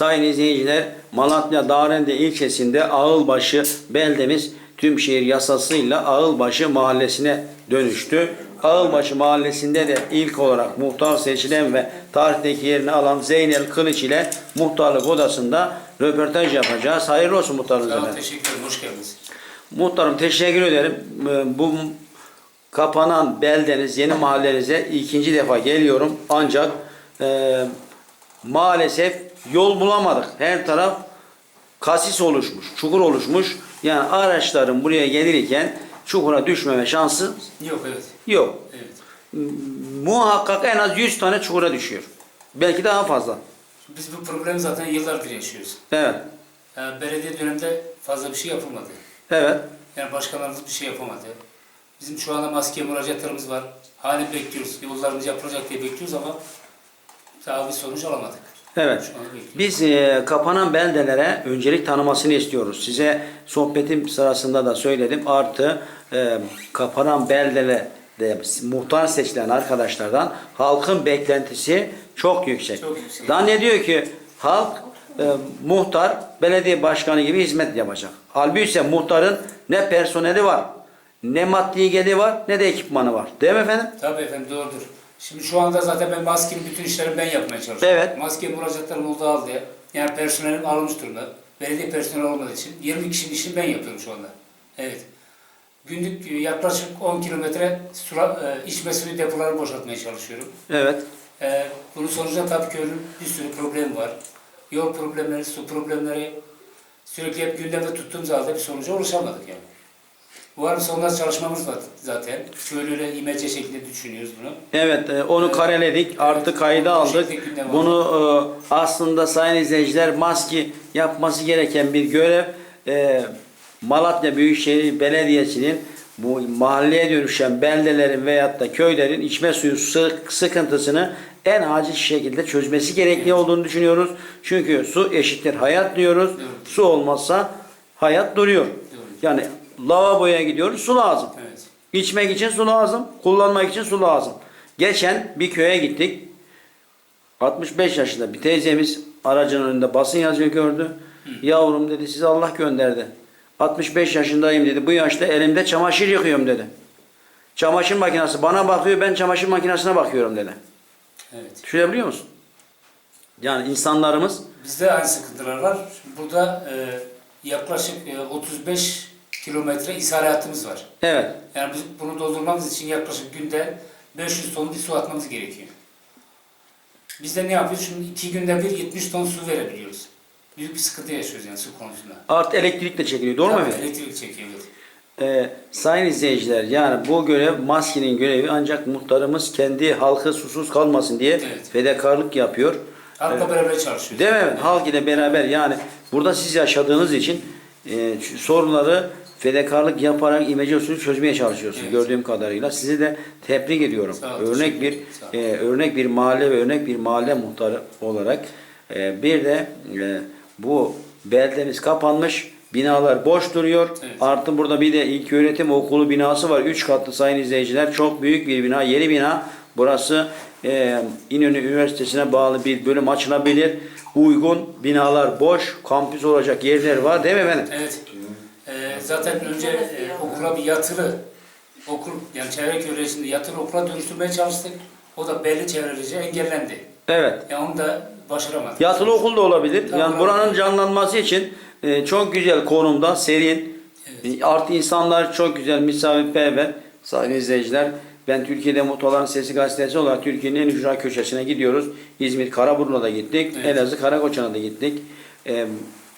Sayın izleyiciler Malatya Darende ilçesinde Ağılbaşı beldemiz Tümşehir yasasıyla Ağılbaşı mahallesine dönüştü. Ağılbaşı mahallesinde de ilk olarak muhtar seçilen ve tarihteki yerini alan Zeynel Kılıç ile muhtarlık odasında röportaj yapacağız. Hayırlı olsun muhtarımız efendim. teşekkür ederim. Hoş geldiniz. Muhtarım teşekkür ederim. Ee, Bu kapanan beldeniz, yeni mahallenize ikinci defa geliyorum. Ancak e, maalesef yol bulamadık. Her taraf kasis oluşmuş, çukur oluşmuş. Yani araçların buraya gelirken çukura düşmeme şansı Yok evet. yok. Evet. Muhakkak en az 100 tane çukura düşüyor. Belki daha fazla. Biz bu problemi zaten yıllardır yaşıyoruz. Evet. Yani belediye döneminde fazla bir şey yapılmadı. Evet. Yani başkanlarımız bir şey yapamadı. Bizim şu anda maske müracaatlarımız var. Halen bekliyoruz. Yollarımız yapılacak diye bekliyoruz ama daha bir sonuç alamadık. Evet. Biz e, kapanan beldelere öncelik tanımasını istiyoruz. Size sohbetim sırasında da söyledim. Artı e, kapanan beldelere de muhtar seçilen arkadaşlardan halkın beklentisi çok yüksek. Çok yüksek. Zannediyor ki halk e, muhtar belediye başkanı gibi hizmet yapacak. Halbuki ise muhtarın ne personeli var, ne maddi geliri var, ne de ekipmanı var. Değil mi efendim? Tabii efendim doğrudur. Şimdi şu anda zaten ben maskenin bütün işlerini ben yapmaya çalışıyorum. Evet. Maske müracaatlarım olduğu halde yani personelim alınmış durumda. Belediye personeli olmadığı için 20 kişinin işini ben yapıyorum şu anda. Evet. Günlük e, yaklaşık 10 kilometre e, içme suyu depolarını boşaltmaya çalışıyorum. Evet. Ee, bunun sonucunda tabii köylünün bir sürü problem var. Yol problemleri, su problemleri sürekli hep gündemde tuttuğumuz halde bir sonuca ulaşamadık yani. Bu arada sonunda çalışmamız var zaten. Köylüyle imece şeklinde düşünüyoruz bunu. Evet, e, onu kareledik, artı kayda aldık. Bunu e, aslında sayın izleyiciler maski yapması gereken bir görev. E, Malatya Büyükşehir Belediyesi'nin bu mahalleye dönüşen beldelerin veyahut da köylerin içme suyu sı- sıkıntısını en acil şekilde çözmesi gerekli olduğunu düşünüyoruz. Çünkü su eşittir hayat diyoruz. Su olmazsa hayat duruyor. Yani lavaboya gidiyoruz, su lazım. Evet. İçmek için su lazım, kullanmak için su lazım. Geçen bir köye gittik. 65 yaşında bir teyzemiz aracın önünde basın yazıyor gördü. Yavrum dedi sizi Allah gönderdi. 65 yaşındayım dedi. Bu yaşta elimde çamaşır yıkıyorum dedi. Çamaşır makinesi bana bakıyor ben çamaşır makinesine bakıyorum dedi. Evet. Düşünebiliyor musun? Yani insanlarımız Bizde aynı sıkıntılar var. Burada e, yaklaşık e, 35 kilometre ishal hattımız var. evet Yani biz bunu doldurmamız için yaklaşık günde 500 ton bir su atmamız gerekiyor. Biz de ne yapıyoruz? Şimdi iki günde bir 70 ton su verebiliyoruz. Büyük bir sıkıntı yaşıyoruz yani su konusunda. artı elektrik de çekiliyor. Doğru mu efendim? Elektrik çekiyor. evet. Ee, sayın izleyiciler yani bu görev maskinin görevi ancak muhtarımız kendi halkı susuz kalmasın diye Evet. fedakarlık yapıyor. Halkla beraber çalışıyoruz. Değil mi? Halk ile beraber yani burada siz yaşadığınız için e, sorunları fedakarlık yaparak imece usulü çözmeye çalışıyorsunuz Evet. gördüğüm kadarıyla. Sizi de tebrik ediyorum. Sağ ol, örnek bir e, örnek bir mahalle ve örnek bir mahalle muhtarı olarak e, bir de e, bu beldemiz kapanmış. Binalar boş duruyor. Evet. Artı burada bir de ilk öğretim okulu binası var. Üç katlı sayın izleyiciler. Çok büyük bir bina. Yeni bina. Burası e, İnönü Üniversitesi'ne bağlı bir bölüm açılabilir. Uygun binalar boş. Kampüs olacak yerler var değil mi efendim? Evet. Zaten önce e, okula bir yatılı okul yani çevre köyleşinde yatılı okula dönüştürmeye çalıştık. O da belli çevrelerce engellendi. Evet. Yani onu da başaramadık. Yatılı okul da olabilir. Tamam. Yani buranın canlanması için e, çok güzel konumda, serin. Evet. E, Artı insanlar çok güzel, misafirperver. Sayın izleyiciler, ben Türkiye'de Mutluların Sesi gazetesi olarak Türkiye'nin en ücra köşesine gidiyoruz. İzmir Karaburun'a da gittik. Evet. Elazığ Karakoçan'a da gittik. E,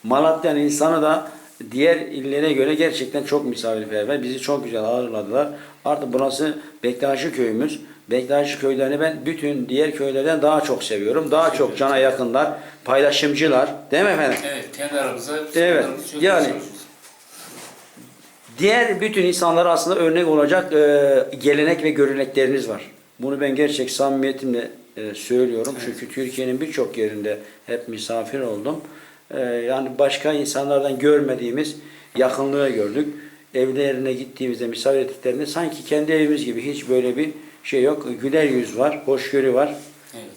Malatya'nın insanı da diğer illere göre gerçekten çok misafirperver. Bizi çok güzel ağırladılar. Artık burası Bektaşi köyümüz. Bektaşi köylerini ben bütün diğer köylerden daha çok seviyorum. Daha çok cana yakınlar, paylaşımcılar. Değil mi efendim? Evet, kendi aramızda Evet, sorunlarımızı çözmeye yani- çalışıyoruz. Diğer bütün insanlara aslında örnek olacak e, gelenek ve görenekleriniz var. Bunu ben gerçek samimiyetimle e, söylüyorum. Çünkü Türkiye'nin birçok yerinde hep misafir oldum. E, yani başka insanlardan görmediğimiz yakınlığı gördük. Evlerine gittiğimizde, misafir ettiklerinde sanki kendi evimiz gibi hiç böyle bir şey yok. Güler yüz var, hoşgörü var. Evet.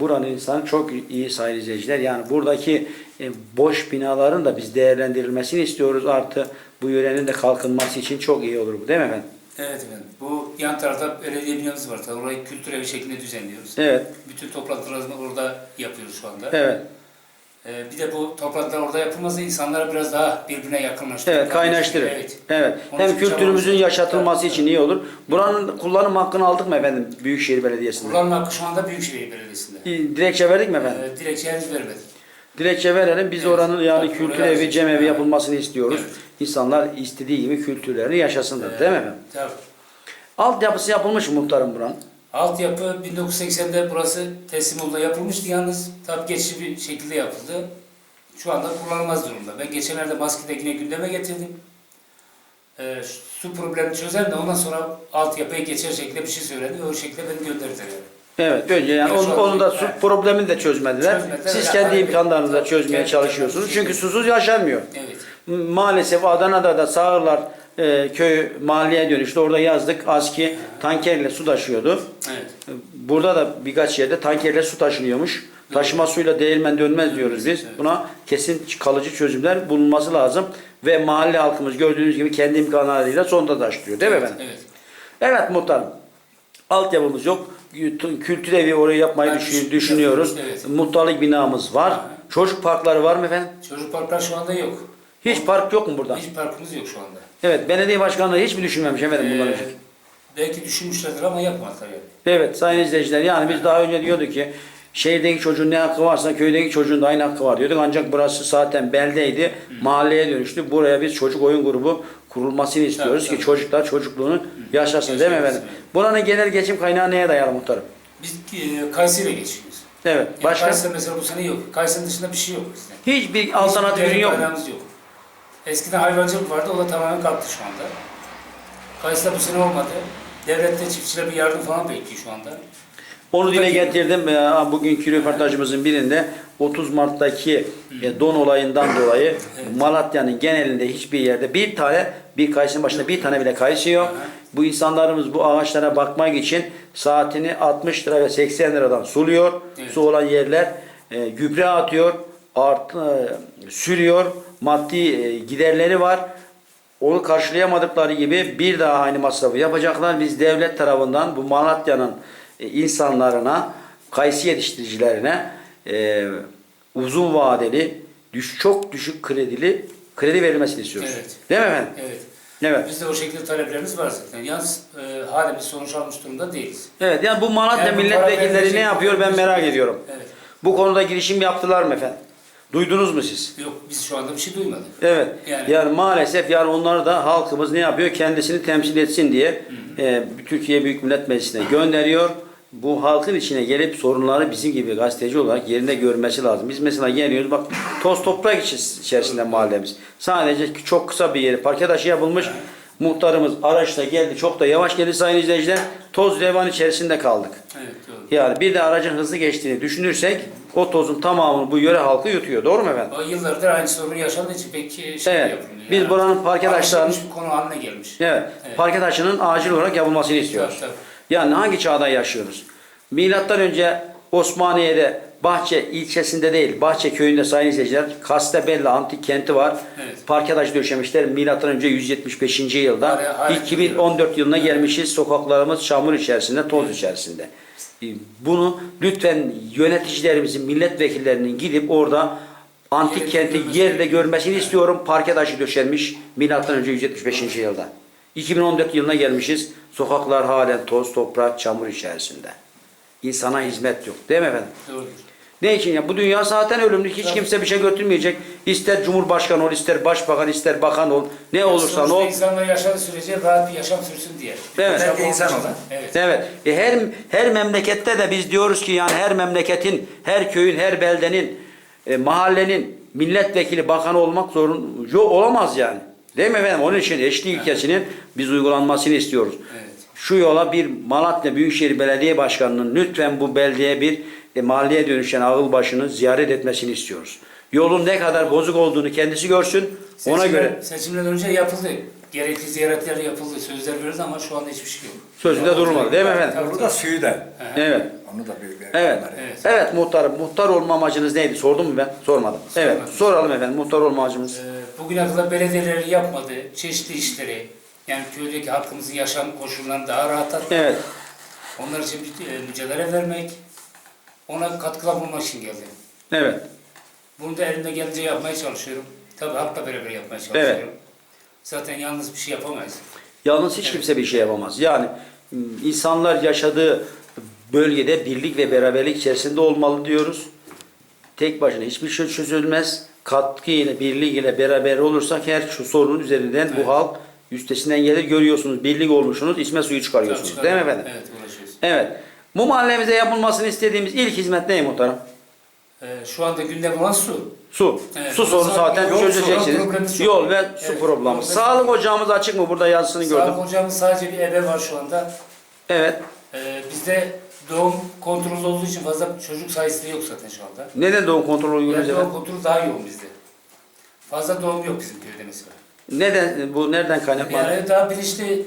buranın insanı çok iyi sayın izleyiciler. Yani buradaki e, boş binaların da biz değerlendirilmesini istiyoruz. Artı bu yörenin de kalkınması için çok iyi olur bu değil mi efendim? Evet efendim. Bu yan tarafta belediye binamız var. Tabii orayı kültür evi şeklinde düzenliyoruz. Evet, Bütün toplantılarımızı orada yapıyoruz şu anda. evet. Ee, bir de bu toplantılar orada yapılması insanları biraz daha birbirine yakınlaştırır. Evet, kaynaştırır. Evet. Evet. Onun Hem kültürümüzün yaşatılması Evet. için iyi olur. Buranın kullanım hakkını aldık mı efendim Büyükşehir Belediyesi'nde? Kullanma hakkı şu anda Büyükşehir Belediyesi'nde. Dilekçe verdik mi efendim? Ee, dilekçe henüz vermedik. Dilekçe verelim. Biz Evet. oranın yani Tabii, kültür evi, cemevi Evet. yapılmasını istiyoruz. Evet. İnsanlar istediği gibi kültürlerini yaşasınlar. Değil mi efendim? Tabii. Altyapısı yapılmış mı muhtarım buranın? Altyapı 1980'de burası teslim oldu yapılmıştı yalnız tabii geçici bir şekilde yapıldı. Şu anda kullanılmaz durumda. Ben geçenlerde Baskı'dakine gündeme getirdim. Ee, su problemini çözelim de ondan sonra altyapıya geçer şekilde bir şey söyledi. O şekilde beni gönderdiler. yani. Evet. Önce yani an- onun da su evet. problemini de çözmediler. Çözmediler. Siz kendi imkanlarınızla çözmeye çalışıyorsunuz. Çünkü susuz yaşanmıyor. Evet. Maalesef Adana'da da Sağırlar e, köy mahalleye dönüştü. Orada yazdık. ASKİ tankerle su taşıyordu. Evet. Burada da birkaç yerde tankerle su taşınıyormuş. Taşıma suyla değirmen dönmez diyoruz biz. Buna kesin kalıcı çözümler bulunması lazım. Ve mahalle halkımız gördüğünüz gibi kendi imkanlarıyla sonda taşlıyor. Değil mi efendim? Evet. Evet muhtarım. Altyapımız yok. Kültür evi orayı yapmayı Ben düşün- düşün- düşünüyoruz. evet. Muhtarlık binamız var. Çocuk parkları var mı efendim? Çocuk parklar şu anda yok. Hiç park yok mu burada? Hiç parkımız yok şu anda. Evet, belediye başkanlığı hiç mi düşünmemiş efendim bundan Ee, önce? belki düşünmüşlerdir ama yapmadılar yani. Evet sayın izleyiciler yani biz daha önce diyorduk ki şehirdeki çocuğun ne hakkı varsa köydeki çocuğun da aynı hakkı var diyorduk. Ancak burası zaten beldeydi. Mahalleye dönüştü. Buraya biz çocuk oyun grubu kurulmasını istiyoruz tabii. ki çocuklar çocukluğunu yaşasın değil mi Yaşasın, efendim? Buranın genel geçim kaynağı neye dayalı muhtarım? Biz e, Kayseri'ye geçiyoruz. Evet. Yani Başka? Kayseri mesela bu sene yok. Kayseri'nin dışında bir şey yok bizde. Hiçbir alternatif ürün yok mu? kaynağımız yok. Eskiden hayvancılık vardı, o da tamamen kalktı şu anda. Kayseri'de bu sene olmadı. Devlette çiftçilere bir yardım falan bekliyor şu anda. Onu dile getirdim. Ee, Bugünkü röportajımızın birinde 30 Mart'taki e, don olayından dolayı Malatya'nın genelinde hiçbir yerde bir tane bir kayısının başında bir tane bile kayısı yok. Bu insanlarımız bu ağaçlara bakmak için saatini 60 lira ve 80 liradan suluyor. Evet. Su olan yerler e, gübre atıyor, art, e, sürüyor. Maddi e, giderleri var. Onu karşılayamadıkları gibi bir daha aynı masrafı yapacaklar. Biz devlet tarafından bu Malatya'nın e, insanlarına, kayısı yetiştiricilerine e, uzun vadeli, düş, çok düşük kredili kredi verilmesini istiyoruz. Evet. Değil mi efendim? Evet. Evet. Bizde o şekilde taleplerimiz var zaten. Yalnız e, hala bir sonuç almış durumda değiliz. Evet. Yani bu Malatya Yani milletvekilleri ne yapıyor ben merak ediyorum. Evet. Bu konuda girişim yaptılar mı efendim? Duydunuz mu siz? Yok biz şu anda bir şey duymadık. Evet. Yani- Yani, maalesef yani onlar da halkımız ne yapıyor? Kendisini temsil etsin diye e, Türkiye Büyük Millet Meclisi'ne gönderiyor. Bu halkın içine gelip sorunları bizim gibi gazeteci olarak yerinde görmesi lazım. Biz mesela geliyoruz bak toz toprak içerisinde mahallemiz. Sadece çok kısa bir yeri parke taşı yapılmış. Muhtarımız araçla geldi. Çok da yavaş geldi sayın izleyiciler. Toz revan içerisinde kaldık. Evet doğru. Yani bir de aracın hızlı geçtiğini düşünürsek o tozun tamamını bu yöre halkı yutuyor. Doğru mu efendim? O yıllardır aynı sorun yaşandığı için pek şey Evet. yapılmıyor. Biz buranın parke taşlarının- konu haline gelmiş. Evet. Evet. Parke taşının acil olarak yapılmasını istiyoruz. Tabii, tabii. Yani hangi çağda yaşıyoruz? Milattan önce Osmaniye'de Bahçe ilçesinde değil, Bahçe köyünde sayın izleyiciler, Kastabella antik kenti var. Evet. Parke taşı döşemişler milattan önce 175. yılda. Hala 2014 yılına gelmişiz. Sokaklarımız çamur içerisinde, toz içerisinde. E, Bunu lütfen yöneticilerimizin, milletvekillerinin gidip orada antik kenti gerekiyor. görmesini istiyorum. Parke taşı döşenmiş milattan önce 175. yılda. 2014 yılına gelmişiz. Sokaklar halen toz, toprak, çamur içerisinde. İnsana hizmet yok. Değil mi efendim? Doğrudur. Ne için ya? Bu dünya zaten ölümlü. Hiç kimse bir şey götürmeyecek. İster cumhurbaşkanı ol, ister başbakan, ister bakan ol. Ne olursan Sonuçta ol. insanlar yaşadığı sürece rahat bir yaşam sürsün diye. Evet. Tabii Belki insan da. Evet. Evet. E her her memlekette de biz diyoruz ki yani her memleketin, her köyün, her beldenin, e, mahallenin milletvekili, bakanı olmak zorun yo- olamaz yani. Değil mi efendim? Onun için eşlik ilkesinin biz uygulanmasını istiyoruz. Evet. Şu yola bir Malatya Büyükşehir Belediye Başkanı'nın lütfen bu beldeye bir e, mahalleye dönüşen Ağılbaşı'nı ziyaret etmesini istiyoruz. Yolun ne kadar bozuk olduğunu kendisi görsün. Ona Seçimler- göre Seçimden önce yapıldı. Gerekli ziyaretler yapıldı. Sözler verildi ama şu anda hiçbir şey yok. sözünde durulmadı. Değil mi efendim? Tabii, Burada suyu da. Evet. Onu da bir, bir Evet. Evet. Evet muhtarım. Muhtar olma amacınız neydi? Sordum mu ben? Sormadım. Evet. Sormadım. Soralım efendim. Muhtar olma amacımız. Ee, bugüne kadar belediyeleri yapmadığı çeşitli işleri, yani köydeki halkımızın yaşam koşullarını daha rahatlatmak, Evet. onlar için bir, e, mücadele vermek, ona katkıda bulunmak için geldim. Evet. Bunu da elimde gelince yapmaya çalışıyorum. Tabii halkla beraber yapmaya çalışıyorum. Zaten yalnız bir şey yapamayız. Yalnız hiç kimse bir şey yapamaz. Yani m, insanlar yaşadığı bölgede birlik ve beraberlik içerisinde olmalı diyoruz. Tek başına hiçbir şey çözülmez. Katkı ile, birlik ile beraber olursak her şu sorunun üzerinden Evet. bu halk üstesinden gelir. Görüyorsunuz birlik olmuşsunuz, içme suyu çıkarıyorsunuz. Değil mi efendim? Evet, uğraşıyoruz. Evet. Bu mahallemize yapılmasını istediğimiz ilk hizmet ne muhtarım? Ee, şu anda gündem olan su. Su. Evet. Su sorunu zaten Yol, çözeceksiniz. yol problemi çok. Yol ve su Evet, problemi. yol ve- Sağlık ocağımız açık mı? Burada yazısını gördüm. Sağlık hocamız sadece bir ebe var şu anda. Evet. Ee, bizde doğum kontrolü olduğu için fazla çocuk sayısı yok zaten şu anda. Neden doğum kontrolü Yani uyguluyoruz doğum efendim? kontrolü daha yoğun bizde. Fazla doğum yok bizim köyde mesela. Neden bu nereden kaynaklanıyor? Yani daha bilinçli,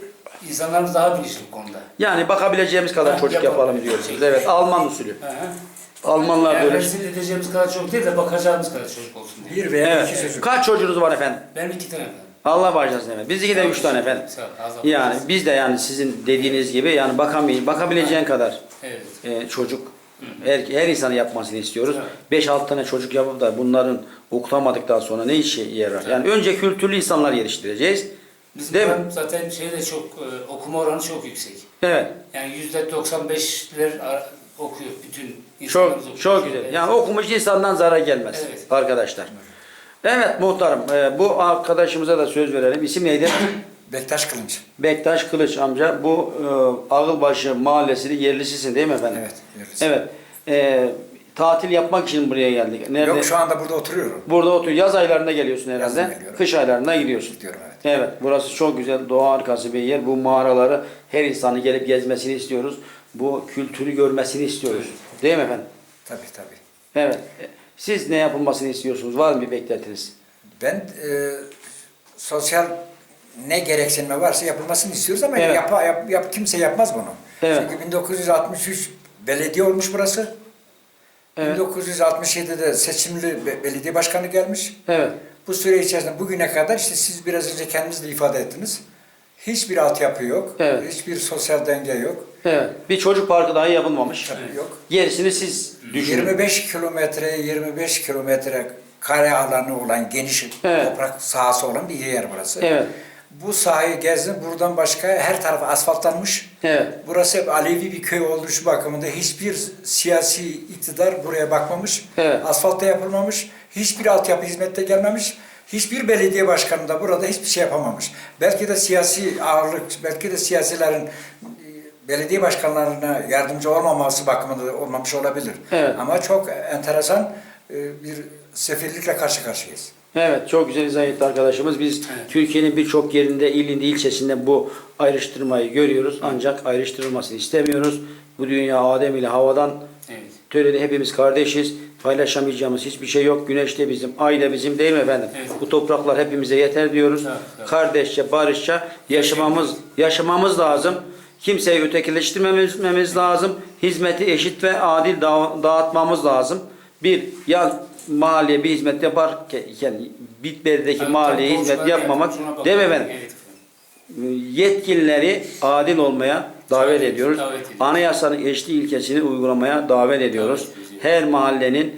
insanlarımız daha bilinçli bu konuda. Yani bakabileceğimiz kadar Ha, çocuk yapalım. yapalım diyorsunuz. Evet, Alman usulü. Hı hı. Almanlar yani böyle. rezil edeceğimiz kadar çok değil de bakacağımız kadar çocuk olsun diye. Bir veya iki Evet. çocuk. Kaç çocuğunuz var efendim? Benim iki tane efendim. Allah bağışlasın efendim. Bizimki de üç tane efendim. Sağ ol, az Yani olsun. biz de yani sizin dediğiniz gibi yani bakamayın, bakabileceğin kadar Evet. e, çocuk her, her insanın yapmasını istiyoruz. Evet. 5-6 tane çocuk yapıp da bunların okutamadıktan sonra ne işe yarar? Yani önce kültürlü insanlar yetiştireceğiz. Bizim Değil mi? zaten şey de çok, e, okuma oranı çok yüksek. Evet. Yani yüzde 95'ler ar- okuyor bütün insanlarımız Çok okuyor. çok güzel. Evet. Yani okumuş insandan zarar gelmez Evet. arkadaşlar. Evet muhtarım e, bu arkadaşımıza da söz verelim. İsim neydi? Bektaş Kılınç. Bektaş Kılıç amca. Bu e, Ağılbaşı mahallesinin yerlisisin değil mi efendim? Evet. yerlisi. Evet. E, tatil yapmak için buraya geldik. Nerede? Yok şu anda burada oturuyorum. Burada otur. Yaz aylarında geliyorsun herhalde. Geliyorum. Kış aylarında gidiyorsun. Gidiyorum evet. Evet, burası çok güzel, doğa harikası bir yer. Bu mağaraları her insanı gelip gezmesini istiyoruz. Bu kültürü görmesini istiyoruz. Değil mi efendim? Tabii tabii. Evet. Siz ne yapılmasını istiyorsunuz? Var mı bir beklentiniz? Ben e, sosyal ne gereksinme varsa yapılmasını istiyoruz ama Evet. yap, yap, yap- kimse yapmaz bunu. Evet. Çünkü 1963 belediye olmuş burası. Evet. 1967'de seçimli be- belediye başkanı gelmiş. Evet. Bu süre içerisinde bugüne kadar işte siz biraz önce kendiniz de ifade ettiniz. Hiçbir altyapı yok. Evet. Hiçbir sosyal denge yok. Evet. Bir çocuk parkı dahi yapılmamış. Tabii yok. Gerisini siz düşünün. 25 kilometre 25 kilometre kare alanı olan geniş Evet. toprak sahası olan bir yer burası. Evet. Bu sahayı gezdim. Buradan başka her taraf asfaltlanmış. Evet. Burası hep Alevi bir köy olduğu şu bakımında hiçbir siyasi iktidar buraya bakmamış. Evet. Asfalt da yapılmamış. Hiçbir altyapı hizmette gelmemiş. Hiçbir belediye başkanı da burada hiçbir şey yapamamış. Belki de siyasi ağırlık, belki de siyasilerin e, belediye başkanlarına yardımcı olmaması bakımında da olmamış olabilir. Evet. Ama çok enteresan e, bir sefillikle karşı karşıyayız. Evet, çok güzel izah etti arkadaşımız. Biz Evet. Türkiye'nin birçok yerinde, ilinde, ilçesinde bu ayrıştırmayı görüyoruz. Ancak ayrıştırılmasını istemiyoruz. Bu dünya Adem ile havadan Evet. Törede hepimiz kardeşiz. Paylaşamayacağımız hiçbir şey yok. Güneş de bizim, ay da bizim değil mi efendim? Evet. Bu topraklar hepimize yeter diyoruz. Evet, evet. Kardeşçe, barışça yaşamamız yaşamamız lazım. Kimseyi ötekileştirmememiz lazım. Hizmeti eşit ve adil dağı- dağıtmamız lazım. Bir, yan mahalleye bir hizmet yaparken Bitberi'deki Evet, mahalleye tabii hizmet yapmamak değil mi efendim? Evet efendim. yetkilileri adil olmaya davet Evet, ediyoruz. davet. Anayasanın eşli ilkesini uygulamaya davet ediyoruz. Davet. Her mahallenin,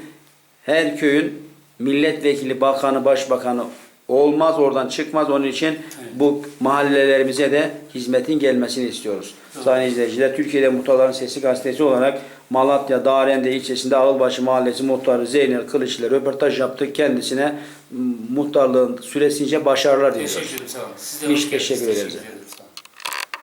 her köyün milletvekili, bakanı, başbakanı olmaz, oradan çıkmaz. Onun için bu mahallelerimize de hizmetin gelmesini istiyoruz. Doğru. Sayın izleyiciler, Türkiye'de Muhtarların Sesi gazetesi olarak Malatya Darende ilçesinde Ağılbaşı Mahallesi muhtarı Zeynel Kılıç ile röportaj yaptık. Kendisine muhtarlığın süresince başarılar diliyoruz. Teşekkür ederim. Sağ olun. Siz de teşekkür ederiz.